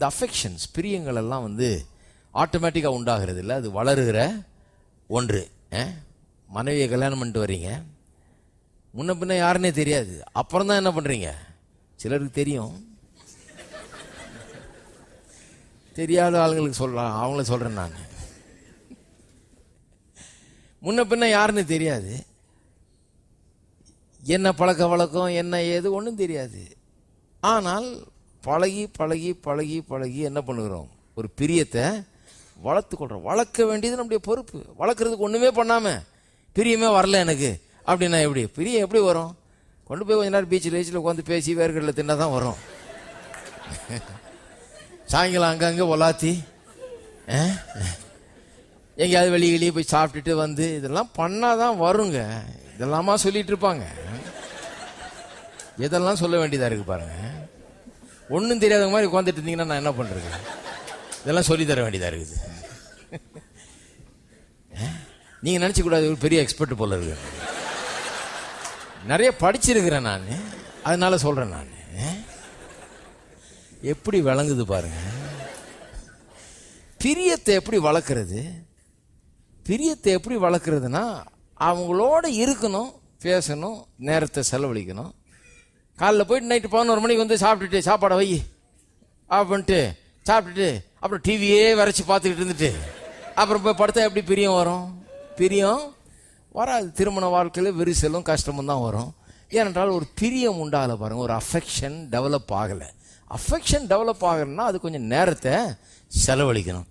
இந்த அஃபெக்ஷன்ஸ் பிரியங்கள் எல்லாம் வந்து ஆட்டோமேட்டிக்காக உண்டாகிறது இல்லை அது வளருகிற ஒன்று. மனைவியை கல்யாணம் பண்ணிட்டு வர்றீங்க முன்ன பின்ன யாருன்னே தெரியாது. அப்புறம் தான் என்ன பண்ணுறீங்க சிலருக்கு தெரியும். தெரியாத ஆளுங்களுக்கு சொல்லலாம். அவங்கள சொல்கிறேன் நான். முன்ன பின்ன யாருன்னு தெரியாது. என்ன பழக்க வழக்கம் என்ன ஏது ஒன்றும் தெரியாது. ஆனால் பழகி பழகி பழகி பழகி என்ன பண்ணுகிறோம்? ஒரு பிரியத்தை வளர்த்துக்கொள்கிறோம் வளர்க்க வேண்டியது நம்முடைய பொறுப்பு. வளர்க்குறதுக்கு ஒன்றுமே பண்ணாமல் பிரியமே வரல எனக்கு. அப்படின்னா எப்படி? பிரியம் எப்படி வரும்? கொண்டு போய் கொஞ்ச நேரம் பீச்சில் பீச்சில் உட்காந்து பேசி வேர்க்கடலை தின்னா தான் வரும். சாயங்காலம் அங்கங்கே ஒலாத்தி எங்கேயாவது வெளியே வெளியே போய் சாப்பிட்டுட்டு வந்து இதெல்லாம் பண்ணால் தான் வருங்க. இதெல்லாமா சொல்லிட்டு இருப்பாங்க. இதெல்லாம் சொல்ல வேண்டியதாக இருக்குது பாருங்கள் ஒன்றும் தெரியாத மாதிரி உட்காந்துட்டு இருந்தீங்கன்னா நான் என்ன பண்ணுறது இதெல்லாம் சொல்லி தர வேண்டியதாக இருக்குது. நீங்கள் நினச்சிக்கூடாது ஒரு பெரிய எக்ஸ்பர்ட் போல இருக்கு. நிறைய படிச்சிருக்கிறேன் நான். அதனால சொல்கிறேன் நான். எப்படி விளங்குது பாருங்க. பிரியத்தை எப்படி வளர்க்குறது? பிரியத்தை எப்படி வளர்க்குறதுனா அவங்களோட இருக்கணும் பேசணும் நேரத்தை செலவழிக்கணும். காலைல போயிட்டு நைட்டு பதினோரு மணிக்கு வந்து சாப்பிட்டுட்டு சாப்பாடை வை. அப்படின்ட்டு சாப்பிட்டுட்டு அப்புறம் டிவியே வரைச்சி பார்த்துக்கிட்டு இருந்துட்டு. அப்புறம் போய் படுத்தா எப்படி பிரியம் வரும்? பிரியம் வராது. திருமண வாழ்க்கையில் விரிசலும் கஷ்டமும் தான் வரும். ஏனென்றால் ஒரு பிரியம் உண்டாகல பாருங்கள் ஒரு அஃபெக்ஷன் டெவலப் ஆகலை. அஃபெக்ஷன் டெவலப் ஆகலைன்னா அது கொஞ்சம் நேரத்தை செலவழிக்கணும்.